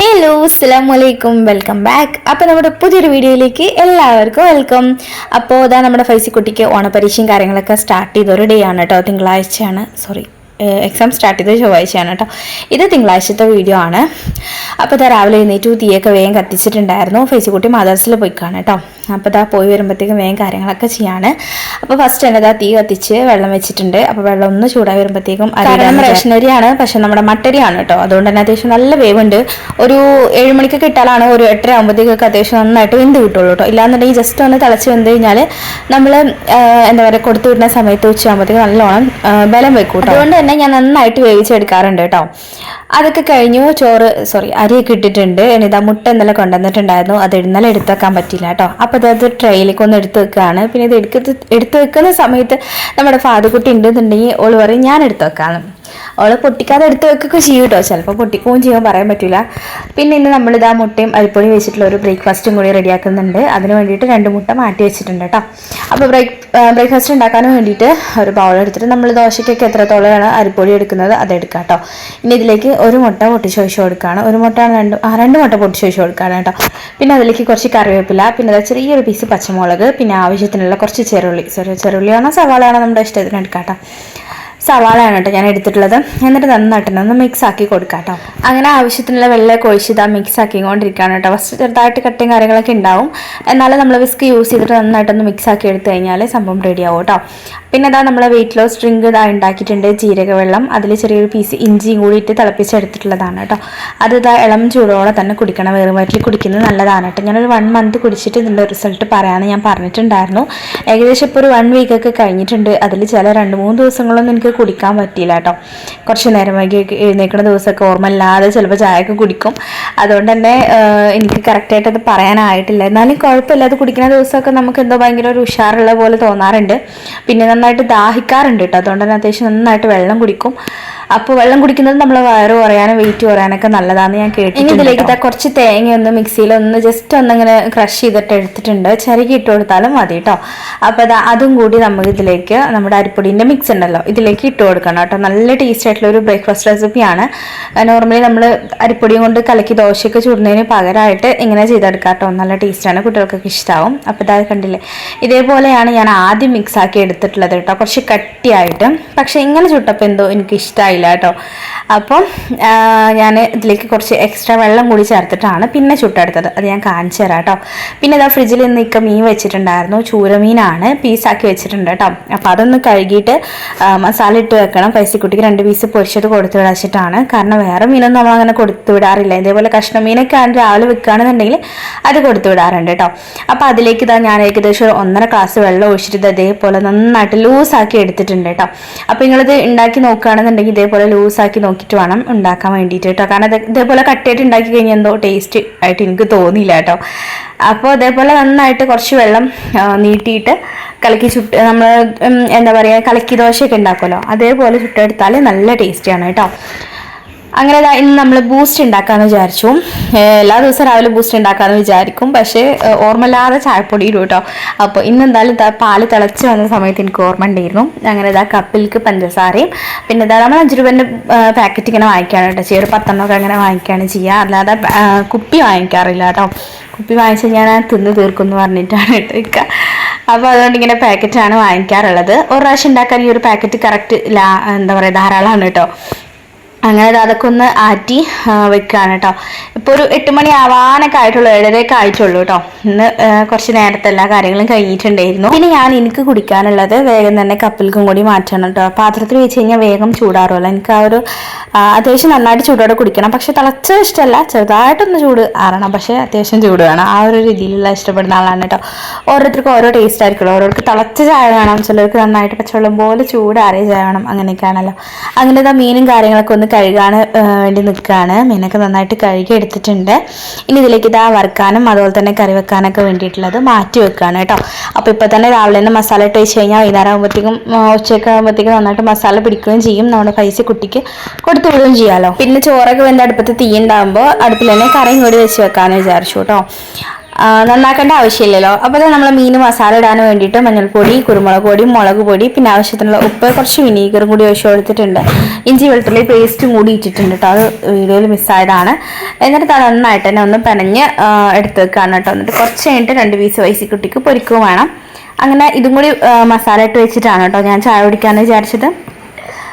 Hello അസ്സാം വലൈക്കും welcome back അപ്പോൾ നമ്മുടെ പുതിയൊരു വീഡിയോയിലേക്ക് എല്ലാവർക്കും വെൽക്കം അപ്പോൾ ഇതാ നമ്മുടെ ഫൈസിക്കുട്ടിക്ക് ഓണപരീക്ഷയും കാര്യങ്ങളൊക്കെ സ്റ്റാർട്ട് ചെയ്ത ഒരു ഡേ ആണ് കേട്ടോ തിങ്കളാഴ്ചയാണ്. സോറി എക്സാം സ്റ്റാർട്ട് ചെയ്ത ചൊവ്വാഴ്ചയാണ് കേട്ടോ ഇത് തിങ്കളാഴ്ചത്തെ വീഡിയോ ആണ്. അപ്പോൾ ഇതാ രാവിലെ എഴുന്നേറ്റു തീയൊക്കെ വേഗം കത്തിച്ചിട്ടുണ്ടായിരുന്നു. ഫേസിക്കുട്ടി മദർസിൽ പോയി കാണാം കേട്ടോ അപ്പോൾ ഇതാ പോയി വരുമ്പോഴത്തേക്കും വേഗം കാര്യങ്ങളൊക്കെ ചെയ്യാണ്. അപ്പോൾ ഫസ്റ്റ് തന്നെ ഇതാ തീ കത്തിച്ച് വെള്ളം വെച്ചിട്ടുണ്ട്. അപ്പോൾ വെള്ളം ഒന്ന് ചൂടായി വരുമ്പോഴത്തേക്കും കാരണം റേഷനരിയാണ് പക്ഷെ നമ്മുടെ മട്ടരിയാണ് കേട്ടോ. അതുകൊണ്ട് തന്നെ അത്യാവശ്യം നല്ല വേവുണ്ട്. ഒരു ഏഴ് മണിക്കൊക്കെ ഇട്ടാലാണ് ഒരു എട്ടര ആകുമ്പോഴത്തേക്കൊക്കെ അത്യാവശ്യം നന്നായിട്ട് വെന്ത് കിട്ടുള്ളൂ കേട്ടോ. ഇല്ലാന്നുണ്ടെങ്കിൽ ജസ്റ്റ് ഒന്ന് തിളച്ച് വെന്ത് കഴിഞ്ഞാൽ നമ്മൾ എന്താ പറയുക കൊടുത്തു വിടുന്ന സമയത്ത് ഉച്ചയാകുമ്പോഴത്തേക്ക് നല്ലോണം ബലം വെക്കും കേട്ടോ. അതുകൊണ്ട് തന്നെ ഞാൻ നന്നായിട്ട് വേവിച്ചെടുക്കാറുണ്ട് കേട്ടോ. അതൊക്കെ കഴിഞ്ഞു. ചോറ് സോറി അരിയൊക്കെ ഇട്ടിട്ടുണ്ട്. ഇനി ഇതാ മുട്ട ഇന്നലെ കൊണ്ടുവന്നിട്ടുണ്ടായിരുന്നു. അത് ഇന്നലെ എടുത്തു വെക്കാൻ പറ്റില്ല കേട്ടോ. അപ്പോൾ അത് ട്രെയിലേക്ക് ഒന്ന് എടുത്ത് വെക്കുകയാണ് പിന്നെ ഇത് എടുത്ത് എടുത്ത് വെക്കുന്ന സമയത്ത് നമ്മുടെ ഫാദുക്കുട്ടി ഉണ്ടെന്നുണ്ടെങ്കിൽ ഓൾ പറയും ഞാൻ എടുത്ത് വെക്കാമെന്ന് അവൾ പൊട്ടിക്കാതെ എടുത്ത് വെക്കുകയൊക്കെ ചെയ്യും കേട്ടോ ചിലപ്പോൾ പൊട്ടിക്കുകയും ചെയ്യാൻ പറയാൻ പറ്റില്ല പിന്നെ ഇന്ന് നമ്മളിതാ മുട്ടയും അരിപ്പൊടി വെച്ചിട്ടുള്ള ഒരു ബ്രേക്ക്ഫാസ്റ്റും കൂടി റെഡിയാക്കുന്നുണ്ട് അതിന് വേണ്ടിയിട്ട് രണ്ട് മുട്ട മാറ്റി വെച്ചിട്ടുണ്ട് കേട്ടോ അപ്പോൾ ബ്രേക്ക് ബ്രേക്ക്ഫാസ്റ്റ് ഉണ്ടാക്കാൻ വേണ്ടിയിട്ട് ഒരു ബൗൾ എടുത്തിട്ട് നമ്മൾ ദോശയ്ക്കൊക്കെ എത്രത്തോളമാണ് അരിപ്പൊടി എടുക്കുന്നത് അത് കേട്ടോ ഇനി ഇതിലേക്ക് ഒരു മുട്ട പൊട്ടിച്ച് ഒഴിച്ച് കൊടുക്കുകയാണ്. ഒരു മുട്ട രണ്ട് ആ രണ്ട് മുട്ട പൊട്ടിച്ച് ഒഴിച്ച് കൊടുക്കുകയാണ് കേട്ടോ പിന്നെ അതിലേക്ക് കുറച്ച് കറിവേപ്പില പിന്നെ അതാ ചെറിയൊരു പീസ് പച്ചമുളക് പിന്നെ ആവശ്യത്തിനുള്ള കുറച്ച് ചെറുള്ളി. ചെറിയ ചെറുള്ളിയാണോ സവാളയാണോ നമ്മുടെ ഇഷ്ടത്തിന് എടുക്കാം കേട്ടോ സവാളയാണ് കേട്ടോ ഞാൻ എടുത്തിട്ടുള്ളത്. എന്നിട്ട് നന്നായിട്ട് ഒന്ന് മിക്സ് ആക്കി കൊടുക്കാം കേട്ടോ അങ്ങനെ ആവശ്യത്തിനുള്ള വെള്ളമൊക്കെ ഒഴിച്ച് ഇതാ മിക്സ് ആക്കിക്കൊണ്ടിരിക്കുകയാണ് കേട്ടോ. ഫസ്റ്റ് ചെറുതായിട്ട് കട്ടിങ് കാര്യങ്ങളൊക്കെ ഉണ്ടാവും. എന്നാലും നമ്മൾ വിസ്ക് യൂസ് ചെയ്തിട്ട് നന്നായിട്ടൊന്ന് മിക്സ് ആക്കി എടുത്തു കഴിഞ്ഞാൽ സംഭവം റെഡി ആവും കേട്ടോ. പിന്നെ അതാ നമ്മളെ വെയിറ്റ് ലോസ് ഡ്രിങ്ക് ഇതാ ഉണ്ടാക്കിയിട്ടുണ്ട് ജീരക വെള്ളം അതിൽ ചെറിയൊരു പീസ് ഇഞ്ചിയും കൂടി ഇട്ട് തിളപ്പിച്ചെടുത്തിട്ടുള്ളതാണ് കേട്ടോ. അത് ഇതാ ഇളം ചൂടോടെ തന്നെ കുടിക്കണം. വേറെ വയറ്റിൽ കുടിക്കുന്നത് നല്ലതാണ് കേട്ടോ. ഞാനൊരു വൺ മന്ത് കുടിച്ചിട്ട് ഇതിന്റെ റിസൾട്ട് പറയാമെന്ന് ഞാൻ പറഞ്ഞിട്ടുണ്ടായിരുന്നു. ഏകദേശം ഇപ്പോൾ ഒരു വൺ വീക്കൊക്കെ കഴിഞ്ഞിട്ടുണ്ട്. അതിൽ ചില രണ്ട് മൂന്ന് ദിവസങ്ങളൊന്നും എനിക്ക് കുടിക്കാൻ പറ്റിയില്ല കേട്ടോ. കുറച്ച് നേരം വൈകി എഴുന്നേക്കുന്ന ദിവസമൊക്കെ ഓർമ്മയില്ലാതെ ചിലപ്പോൾ ചായയൊക്കെ കുടിക്കും. അതുകൊണ്ട് തന്നെ എനിക്ക് കറക്റ്റായിട്ട് അത് പറയാനായിട്ടില്ല. എന്നാലും കുഴപ്പമില്ല. അത് കുടിക്കുന്ന ദിവസമൊക്കെ നമുക്ക് എന്തോ ഭയങ്കര ഒരു ഉഷാറുള്ള പോലെ തോന്നാറുണ്ട്. പിന്നെ നന്നായിട്ട് ദാഹിക്കാറുണ്ട് കേട്ടോ. അതുകൊണ്ട് തന്നെ അത്യാവശ്യം നന്നായിട്ട് വെള്ളം കുടിക്കും. അപ്പോൾ വെള്ളം കുടിക്കുന്നത് നമ്മളെ വയറ് കുറയാനും വെയിറ്റ് കുറയാനൊക്കെ നല്ലതാണെന്ന് ഞാൻ കേട്ടു ഇനി ഇതിലേക്ക് ഇതാ കുറച്ച് തേങ്ങ ഒന്ന് മിക്സിയിൽ ഒന്ന് ജസ്റ്റ് ഒന്നിങ്ങനെ ക്രഷ് ചെയ്തിട്ട് എടുത്തിട്ടുണ്ട്. ചിരകി ഇട്ട് കൊടുത്താലും മതി കേട്ടോ അപ്പോൾ അത് അതും കൂടി നമുക്ക് ഇതിലേക്ക് നമ്മുടെ അരിപ്പൊടീന്റെ മിക്സ് ഉണ്ടല്ലോ ഇതിലേക്ക് ഇട്ട് കൊടുക്കണം കേട്ടോ നല്ല ടേസ്റ്റ് ആയിട്ടുള്ള ഒരു ബ്രേക്ക്ഫാസ്റ്റ് റെസിപ്പിയാണ് നോർമലി നമ്മൾ അരിപ്പൊടിയും കൊണ്ട് കലക്കി ദോശയൊക്കെ ചൂടുന്നതിന് പകരമായിട്ട് ഇങ്ങനെ ചെയ്തെടുക്കാം കേട്ടോ നല്ല ടേസ്റ്റാണ് കുട്ടികൾക്കൊക്കെ ഇഷ്ടമാവും അപ്പോൾ ഇതാ കണ്ടില്ലേ ഇതേപോലെയാണ് ഞാൻ ആദ്യം മിക്സ് ആക്കി എടുത്തിട്ടുള്ളത് കേട്ടോ കുറച്ച് കട്ടിയായിട്ട് പക്ഷേ ഇങ്ങനെ ചുട്ടപ്പോൾ എന്തോ എനിക്ക് ഇഷ്ടമായില്ല കേട്ടോ. അപ്പം ഞാൻ ഇതിലേക്ക് കുറച്ച് എക്സ്ട്രാ വെള്ളം കൂടി ചേർത്തിട്ടാണ് പിന്നെ ചുട്ടെടുത്തത്. അത് ഞാൻ കാണിച്ചു തരാം കേട്ടോ. പിന്നെ ഇതാ ഫ്രിഡ്ജിൽ നിന്ന് ഇക്ക മീൻ വെച്ചിട്ടുണ്ടായിരുന്നു. ചൂരമീനാണ്. പീസാക്കി വെച്ചിട്ടുണ്ട് കേട്ടോ. അപ്പോൾ അതൊന്ന് കഴുകിയിട്ട് മസാല ഇട്ട് വെക്കണം. പൈസക്കുട്ടിക്ക് രണ്ട് പീസ് പൊരിച്ചത് കൊടുത്തു വിടാച്ചിട്ടാണ്. കാരണം വേറെ മീനൊന്നും നമ്മൾ അങ്ങനെ കൊടുത്തു വിടാറില്ല. ഇതേപോലെ കഷ്ണമീനൊക്കെ ആണ് രാവിലെ വെക്കുകയാണെന്നുണ്ടെങ്കിൽ അത് കൊടുത്തു വിടാറുണ്ട് കേട്ടോ. അപ്പോൾ അതിലേക്ക് ഇതാ ഞാൻ ഏകദേശം ഒരു ഒന്നര ഗ്ലാസ് വെള്ളം ഒഴിച്ചിട്ട് ഇത് ഇതേപോലെ നന്നായിട്ട് ലൂസാക്കി എടുത്തിട്ടുണ്ട് കേട്ടോ. അപ്പോൾ നിങ്ങളിത് ഉണ്ടാക്കി നോക്കുകയാണെന്നുണ്ടെങ്കിൽ ഇതേപോലെ ലൂസാക്കി നോക്കിയിട്ട് വേണം ഉണ്ടാക്കാൻ വേണ്ടിയിട്ട് കേട്ടോ. കാരണം ഇത് ഇതേപോലെ കട്ടിയായിട്ട് ഉണ്ടാക്കി കഴിഞ്ഞാൽ എന്തോ ടേസ്റ്റ് ആയിട്ട് എനിക്ക് തോന്നിയില്ല കേട്ടോ. അപ്പോൾ അതേപോലെ നന്നായിട്ട് കുറച്ച് വെള്ളം നീട്ടിയിട്ട് കലക്കി ചുട്ട് നമ്മൾ എന്താ പറയുക കലക്കി ദോശയൊക്കെ ഉണ്ടാക്കുമല്ലോ. അതേപോലെ ചുട്ടെടുത്താൽ നല്ല ടേസ്റ്റിയാണ് കേട്ടോ. അങ്ങനെ ഇന്ന് നമ്മൾ ബൂസ്റ്റ് ഉണ്ടാക്കാമെന്ന് വിചാരിച്ചു. എല്ലാ ദിവസവും രാവിലെ ബൂസ്റ്റ് ഉണ്ടാക്കാമെന്ന് വിചാരിക്കും. പക്ഷേ ഓർമ്മല്ലാതെ ചായപ്പൊടി ഇടും കേട്ടോ അപ്പോൾ ഇന്ന് എന്തായാലും ഇതാ പാൽ തിളച്ച് വന്ന സമയത്ത് എനിക്ക് ഓർമ്മ ഉണ്ടായിരുന്നു അങ്ങനെ ഇതാ കപ്പിൽക്ക് പഞ്ചസാരയും പിന്നെ ഇതാ നമ്മൾ അഞ്ച് രൂപേന്റെ പാക്കറ്റ് ഇങ്ങനെ വാങ്ങിക്കുകയാണ് കേട്ടോ ചെറിയ പത്തെണ്ണമൊക്കെ അങ്ങനെ വാങ്ങിക്കുകയാണ് ചെയ്യുക അല്ലാതെ കുപ്പി വാങ്ങിക്കാറില്ല കേട്ടോ കുപ്പി വാങ്ങിച്ച് ഞാൻ തിന്ന് തീർക്കും എന്ന് പറഞ്ഞിട്ടാണ് ഇട്ടേക്കുക അപ്പോൾ അതുകൊണ്ട് ഇങ്ങനെ പാക്കറ്റാണ് വാങ്ങിക്കാറുള്ളത്. ഒരു പ്രാവശ്യം ഉണ്ടാക്കാൻ ഈ ഒരു പാക്കറ്റ് കറക്റ്റ് ലാ എന്താ പറയുക ധാരാളമാണ് കേട്ടോ അങ്ങനെ അതൊക്കെ ഒന്ന് ആറ്റി വെക്കുകയാണ് കേട്ടോ ഇപ്പോൾ ഒരു എട്ട് മണി ആവാനൊക്കെ ആയിട്ടുള്ളൂ ഏഴരയൊക്കെ ആയിട്ടുള്ളൂ കേട്ടോ ഇന്ന് കുറച്ച് നേരത്തെ എല്ലാ കാര്യങ്ങളും കഴിഞ്ഞിട്ടുണ്ടായിരുന്നു. പിന്നെ ഞാൻ എനിക്ക് കുടിക്കാനുള്ളത് വേഗം തന്നെ കപ്പിൽക്കും കൂടി മാറ്റണം കേട്ടോ പാത്രത്തിൽ വെച്ച് കഴിഞ്ഞാൽ വേഗം ചൂടാറുമല്ലോ എനിക്ക് ആ ഒരു അത്യാവശ്യം നന്നായിട്ട് ചൂടോടെ കുടിക്കണം. പക്ഷെ തിളച്ച ഇഷ്ടമല്ല ചെറുതായിട്ടൊന്ന് ചൂട് ആറണം. പക്ഷേ അത്യാവശ്യം ചൂട് വേണം. ആ ഒരു രീതിയിലുള്ള ഇഷ്ടപ്പെടുന്ന ആളാണ് കേട്ടോ ഓരോരുത്തർക്കും ഓരോ ടേസ്റ്റ് ആയിരിക്കുമല്ലോ. ഓരോർക്ക് തിളച്ച ചായ വേണം. ചിലർക്ക് നന്നായിട്ട് പച്ചവെള്ളം പോലെ ചൂടാറിയ ചായ വേണം. അങ്ങനെയൊക്കെയാണല്ലോ. അങ്ങനെ മീനും കാര്യങ്ങളൊക്കെ ഒന്ന് കഴുകാൻ വേണ്ടി നിൽക്കുകയാണ്. മീനൊക്കെ നന്നായിട്ട് കഴുകി എടുത്തിട്ടുണ്ട്. ഇനി ഇതിലേക്ക് ഇതാ വറുക്കാനും അതുപോലെ തന്നെ കറി വെക്കാനൊക്കെ വേണ്ടിയിട്ടുള്ളത് മാറ്റി വെക്കുകയാണ് കേട്ടോ. അപ്പോൾ ഇപ്പോൾ തന്നെ രാവിലെ തന്നെ മസാല ഇട്ട് വെച്ച് കഴിഞ്ഞാൽ വൈകുന്നേരം ആകുമ്പോഴത്തേക്കും ഉച്ചയൊക്കെ ആകുമ്പോഴത്തേക്കും നന്നായിട്ട് മസാല പിടിക്കുകയും ചെയ്യും. നമ്മുടെ പൈസ കുട്ടിക്ക് കൊടുത്തു വിടുകയും ചെയ്യാമല്ലോ പിന്നെ ചോറൊക്കെ വെന്ത അടുപ്പത്ത് തീ ഉണ്ടാകുമ്പോൾ അടുപ്പിൽ തന്നെ കറിയും കൂടി വെച്ച് വെക്കാമെന്ന് വിചാരിച്ചു കേട്ടോ. നന്നാക്കേണ്ട ആവശ്യമില്ലല്ലോ. അപ്പോൾ നമ്മൾ മീൻ മസാല ഇടാൻ വേണ്ടിയിട്ട് മഞ്ഞൾപ്പൊടി കുരുമുളക് പൊടി മുളക് പൊടി പിന്നെ ആവശ്യത്തിനുള്ള ഉപ്പ് കുറച്ച് വിനീഗറും കൂടി ഒഴിച്ച് കൊടുത്തിട്ടുണ്ട്. ഇഞ്ചി വെളുത്തുള്ളി പേസ്റ്റും കൂടി ഇട്ടിട്ടുണ്ട് കേട്ടോ അത് വീഡിയോയിൽ മിസ്സായതാണ് എന്നിട്ട് നന്നായിട്ട് തന്നെ ഒന്ന് പനഞ്ഞ് എടുത്ത് വെക്കുകയാണ് കേട്ടോ എന്നിട്ട് കുറച്ച് കഴിഞ്ഞിട്ട് രണ്ട് പീസ് വൈസിക്കുട്ടിക്ക് പൊരിക്കുകയും വേണം. അങ്ങനെ ഇതും കൂടി മസാല ഇട്ട് വെച്ചിട്ടാണ് കേട്ടോ ഞാൻ ചായ കുടിക്കാമെന്ന് വിചാരിച്ചത്.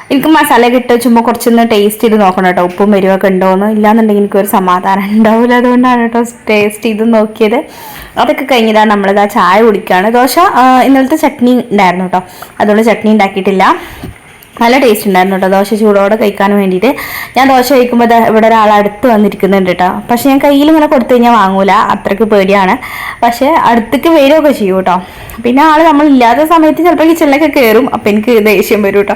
എനിക്ക് മസാല ഇട്ട് ചുമ്മാ കുറച്ചൊന്ന് ടേസ്റ്റ് ചെയ്ത് നോക്കണം കേട്ടോ ഉപ്പും എരിവൊക്കെ ഉണ്ടോയെന്ന് ഇല്ലാന്നുണ്ടെങ്കിൽ എനിക്കൊരു സമാധാനം ഉണ്ടാവില്ല അതുകൊണ്ടാണ് കേട്ടോ ടേസ്റ്റ് ചെയ്ത് നോക്കിയത്. അതൊക്കെ കഴിഞ്ഞതാ നമ്മളിതാ ചായ കുടിക്കുകയാണ് ദോശ ആ, ഇന്നലത്തെ ചട്നി ഉണ്ടായിരുന്നു കേട്ടോ അതുകൊണ്ട് ചട്നി ഉണ്ടാക്കിയിട്ടില്ല. നല്ല ടേസ്റ്റ് ഉണ്ടായിരുന്നു കേട്ടോ ദോശ ചൂടോടെ കഴിക്കാൻ വേണ്ടിയിട്ട്. ഞാൻ ദോശ കഴിക്കുമ്പോൾ ഇവിടെ ഒരാൾ അടുത്ത് വന്നിരിക്കുന്നുണ്ട് കേട്ടോ പക്ഷെ ഞാൻ കയ്യിൽ ഇങ്ങനെ കൊടുത്തു കഴിഞ്ഞാൽ വാങ്ങൂല. അത്രയ്ക്ക് പേടിയാണ്. പക്ഷെ അടുത്തേക്ക് വരികയൊക്കെ ചെയ്യും കേട്ടോ പിന്നെ ആൾ നമ്മളില്ലാത്ത സമയത്ത് ചിലപ്പോൾ കിച്ചണിലൊക്കെ കയറും അപ്പം എനിക്ക് ദേഷ്യം വരും കേട്ടോ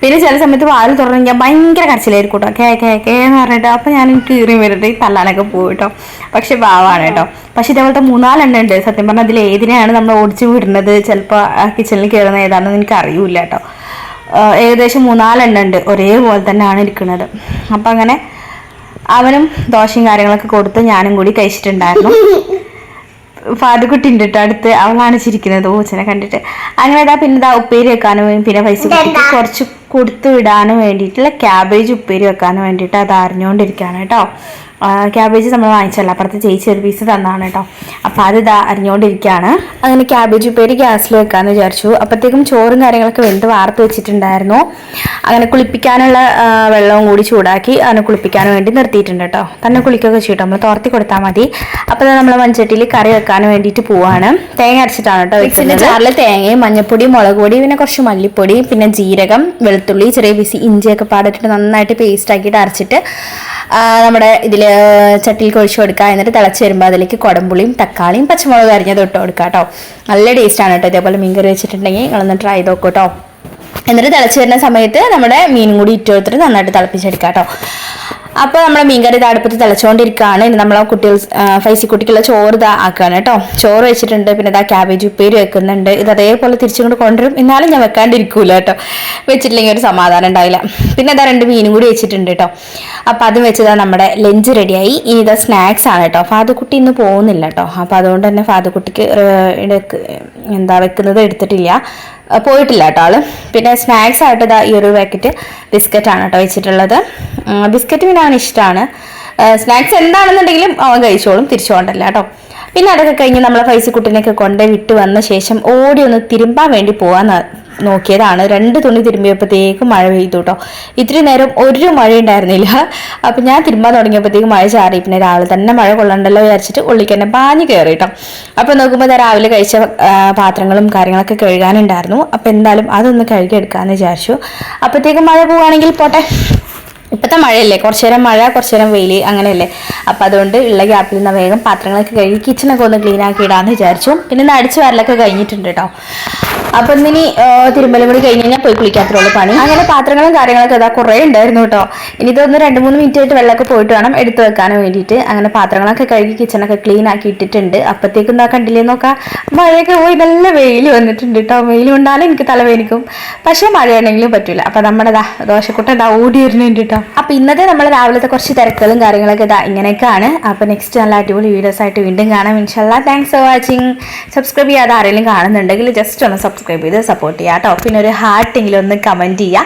പിന്നെ ചില സമയത്ത് വാൽ തുറന്നു കഴിഞ്ഞാൽ ഭയങ്കര കരച്ചിലായിരിക്കും കേട്ടോ കേ കേ കേ എന്ന് പറഞ്ഞിട്ട് അപ്പം ഞാൻ കീറി വരട്ടെ തല്ലാനൊക്കെ പോകും കേട്ടോ പക്ഷെ ഭാവമാണ് കേട്ടോ പക്ഷെ ഇതേപോലത്തെ മൂന്നാലെണ്ണം ഉണ്ട്. സത്യം പറഞ്ഞാൽ അതിൽ ഏതിനെയാണ് നമ്മൾ ഓടിച്ചു വിടുന്നത്? ചിലപ്പോൾ കിച്ചണിൽ കയറുന്ന ഏതാണെന്ന് എനിക്ക് അറിയില്ല കേട്ടോ ഏകദേശം മൂന്നാലെണ്ണം ഉണ്ട്. ഒരേപോലെ തന്നെയാണ് ഇരിക്കുന്നത്. അപ്പം അങ്ങനെ അവനും ദോശയും കാര്യങ്ങളൊക്കെ കൊടുത്ത് ഞാനും കൂടി കഴിച്ചിട്ടുണ്ടായിരുന്നു. ഫാദുക്കുട്ടി ഉണ്ട് കേട്ടോ അടുത്ത് അവളാണ് ചിരിക്കുന്നത് ഓച്ചനെ കണ്ടിട്ട്. അങ്ങനെ ഇതാ പിന്നെ ഇതാ ഉപ്പേരി വെക്കാനും പിന്നെ പൈസ കുറച്ച് കൊടുത്തു വിടാനും വേണ്ടിയിട്ടുള്ള ക്യാബേജ് ഉപ്പേരി വെക്കാനും വേണ്ടിയിട്ട് അത് അറിഞ്ഞുകൊണ്ടിരിക്കുകയാണ് കേട്ടോ. ക്യാബേജ് നമ്മൾ വാങ്ങിച്ചല്ല അപ്പുറത്ത് ചേച്ചി ഒരു പീസ് തന്നാണ് കേട്ടോ. അപ്പോൾ അത് ഇതാ അറിഞ്ഞുകൊണ്ടിരിക്കുകയാണ് അങ്ങനെ ക്യാബേജ് ഉപ്പേരി ഗ്യാസിൽ വെക്കാമെന്ന് വിചാരിച്ചു. അപ്പോഴത്തേക്കും ചോറും കാര്യങ്ങളൊക്കെ വെന്ത് വാർത്ത് വെച്ചിട്ടുണ്ടായിരുന്നു. അങ്ങനെ കുളിപ്പിക്കാനുള്ള വെള്ളവും കൂടി ചൂടാക്കി അതിനെ കുളിപ്പിക്കാൻ വേണ്ടി നിർത്തിയിട്ടുണ്ട് കേട്ടോ. തന്നെ കുളിക്കുകയൊക്കെ ചെയ്യട്ടോ നമ്മൾ തോർത്തി കൊടുത്താൽ മതി. അപ്പോൾ നമ്മൾ മൺചട്ടിയിൽ കറി വെക്കാൻ വേണ്ടിയിട്ട് പോവാണ്. തേങ്ങ അരച്ചിട്ടാണ് കേട്ടോ ചാറിൽ തേങ്ങയും മഞ്ഞപ്പൊടി മുളക് പൊടി പിന്നെ കുറച്ച് മല്ലിപ്പൊടി പിന്നെ ജീരകം വെളുത്തുള്ളി ചെറിയ പീസ് ഇഞ്ചിയൊക്കെ പാടിട്ട് നന്നായിട്ട് പേസ്റ്റ് ആക്കിയിട്ട് അരച്ചിട്ട് നമ്മുടെ ഇതിൽ ചട്ടിയിൽ ഒഴിച്ചു കൊടുക്കുക. എന്നിട്ട് തിളച്ച് വരുമ്പോൾ അതിലേക്ക് കുടമ്പുളിയും തക്കാളിയും പച്ചമുളകും അരിഞ്ഞത് ഇട്ട് കൊടുക്കുക കേട്ടോ. നല്ല ടേസ്റ്റാണ് കേട്ടോ. ഇതേപോലെ മീൻ കറി വെച്ചിട്ടുണ്ടെങ്കിൽ നിങ്ങളൊന്ന് ട്രൈ ചെയ്ത് നോക്കൂ കേട്ടോ. എന്നിട്ട് തിളച്ച് വരുന്ന സമയത്ത് നമ്മുടെ മീനും കൂടി ഇട്ട് കൊടുത്തിട്ട് നന്നായിട്ട് തിളപ്പിച്ചെടുക്കുക കേട്ടോ. അപ്പോൾ നമ്മുടെ മീൻകറി ഇത് അടുപ്പത്ത് തിളച്ചുകൊണ്ടിരിക്കുകയാണ് ഇനി നമ്മളെ കുട്ടികൾ ഫൈസി കുട്ടിക്കുള്ള ചോറ് ഇതാ ആക്കുകയാണ് കേട്ടോ. ചോറ് വെച്ചിട്ടുണ്ട് പിന്നെ ഇതാ ക്യാബേജ് ഉപ്പേരി വെക്കുന്നുണ്ട്. ഇത് അതേപോലെ തിരിച്ചുകൊണ്ട് കൊണ്ടുവരും. എന്നാലും ഞാൻ വെക്കാണ്ടിരിക്കൂല കേട്ടോ. വെച്ചിട്ടില്ലെങ്കിൽ ഒരു സമാധാനം ഉണ്ടാവില്ല. പിന്നെ ഇതാ രണ്ട് മീനും കൂടി വെച്ചിട്ടുണ്ട് കേട്ടോ. അപ്പോൾ അതും വെച്ചതാ നമ്മുടെ ലഞ്ച് റെഡിയായി. ഇനി ഇതാ സ്നാക്സ് ആണ് കേട്ടോ. ഫാദുക്കുട്ടി ഇന്ന് പോകുന്നില്ല കേട്ടോ. അപ്പോൾ അതുകൊണ്ട് തന്നെ ഫാദുക്കുട്ടിക്ക് എന്താ വെക്കുന്നത് എടുത്തിട്ടില്ല. പോയിട്ടില്ല കേട്ടോ ആൾ. പിന്നെ സ്നാക്സ് ആയിട്ട് ഇതാ ഈ ഒരു പാക്കറ്റ് ബിസ്ക്കറ്റ് ആണ് കേട്ടോ വെച്ചിട്ടുള്ളത്. ബിസ്ക്കറ്റ് പിന്നെ അവന് ഇഷ്ടമാണ് സ്നാക്സ് എന്താണെന്നുണ്ടെങ്കിലും അവൻ കഴിച്ചോളും തിരിച്ചു കൊണ്ടല്ല കേട്ടോ. പിന്നെ അതൊക്കെ കഴിഞ്ഞ് നമ്മളെ ഫൈസിക്കുട്ടിനെയൊക്കെ കൊണ്ട് വിട്ടു വന്ന ശേഷം ഓടി ഒന്ന് തിരുമ്പാൻ വേണ്ടി പോകാൻ നോക്കിയതാണ്. രണ്ട് തുണി തിരുമ്പിയപ്പോഴത്തേക്കും മഴ പെയ്തു കേട്ടോ ഇത്തിരി നേരം ഒരു മഴ ഉണ്ടായിരുന്നില്ല അപ്പം ഞാൻ തിരുമ്പാൻ തുടങ്ങിയപ്പോഴത്തേക്ക് മഴ ചാറി. പിന്നെ രാവിലെ തന്നെ മഴ കൊള്ളണ്ടല്ലോ വിചാരിച്ചിട്ട് ഉള്ളിക്ക് തന്നെ പാഞ്ഞ് കയറി കേട്ടോ അപ്പം നോക്കുമ്പോൾ രാവിലെ കഴിച്ച പാത്രങ്ങളും കാര്യങ്ങളൊക്കെ കഴുകാനുണ്ടായിരുന്നു. അപ്പം എന്തായാലും അതൊന്ന് കഴുകിയെടുക്കാമെന്ന് വിചാരിച്ചു. അപ്പോഴത്തേക്കും മഴ പോവുകയാണെങ്കിൽ പോട്ടെ. ഇപ്പോഴത്തെ മഴയല്ലേ? കുറച്ച് നേരം മഴ കുറച്ച് നേരം വെയിൽ അങ്ങനെയല്ലേ? അപ്പം അതുകൊണ്ട് ഉള്ള ഗ്യാപ്പിൽ നിന്ന് വേഗം പാത്രങ്ങളൊക്കെ കഴുകി കിച്ചണൊക്കെ ഒന്ന് ക്ലീൻ ആക്കി ഇടാമെന്ന് വിചാരിച്ചു. പിന്നെ ഇന്ന് അടിച്ചു വരലൊക്കെ കഴിഞ്ഞിട്ടുണ്ട് കേട്ടോ അപ്പം ഇന്നിനി ആ, തിരുമ്പലും കൂടി കഴിഞ്ഞ് കഴിഞ്ഞാൽ പോയി കുളിക്കാത്തുള്ളൂ പണി. അങ്ങനെ പാത്രങ്ങളും കാര്യങ്ങളൊക്കെ ഇതാ കുറേ ഉണ്ടായിരുന്നു കേട്ടോ. ഇനി ഇതൊന്ന് രണ്ട് മൂന്ന് മിനിറ്റ് ആയിട്ട് വെള്ളമൊക്കെ പോയിട്ട് വേണം എടുത്തു വെക്കാൻ വേണ്ടിയിട്ട്. അങ്ങനെ പാത്രങ്ങളൊക്കെ കഴുകി കിച്ചണൊക്കെ ക്ലീൻ ആക്കി ഇട്ടിട്ടുണ്ട്. അപ്പത്തേക്കും എന്താ കണ്ടില്ലേ നോക്കാം. മഴയൊക്കെ പോയി നല്ല വെയിൽ വന്നിട്ടുണ്ട് കേട്ടോ. വെയിൽ കൊണ്ടാലും എനിക്ക് തലവേനിക്കും. പക്ഷേ മഴയാണെങ്കിലും പറ്റൂല. അപ്പൊ നമ്മുടെ ദോശക്കുട്ട ഇതാ ഓടി വരുന്നുണ്ട് കേട്ടോ. അപ്പൊ ഇന്നത്തെ നമ്മൾ രാവിലത്തെ കുറച്ച് തിരക്കുകളും കാര്യങ്ങളൊക്കെ ഇതാ ഇങ്ങനെയൊക്കെയാണ്. അപ്പൊ നെക്സ്റ്റ് നല്ല അടിപൊളി വീഡിയോസ് ആയിട്ട് വീണ്ടും കാണാം. ഇൻഷല്ല താങ്ക്സ് ഫോർ വാച്ചിങ് സബ്സ്ക്രൈബ് ചെയ്യാതെ ആരെങ്കിലും കാണുന്നുണ്ടെങ്കിൽ ജസ്റ്റ് ഒന്ന് സബ്സ്ക്രൈബ് ചെയ്ത് സപ്പോർട്ട് ചെയ്യാം കേട്ടോ പിന്നെ ഒരു ഹാർട്ടെങ്കിലും ഒന്ന് കമന്റ് ചെയ്യുക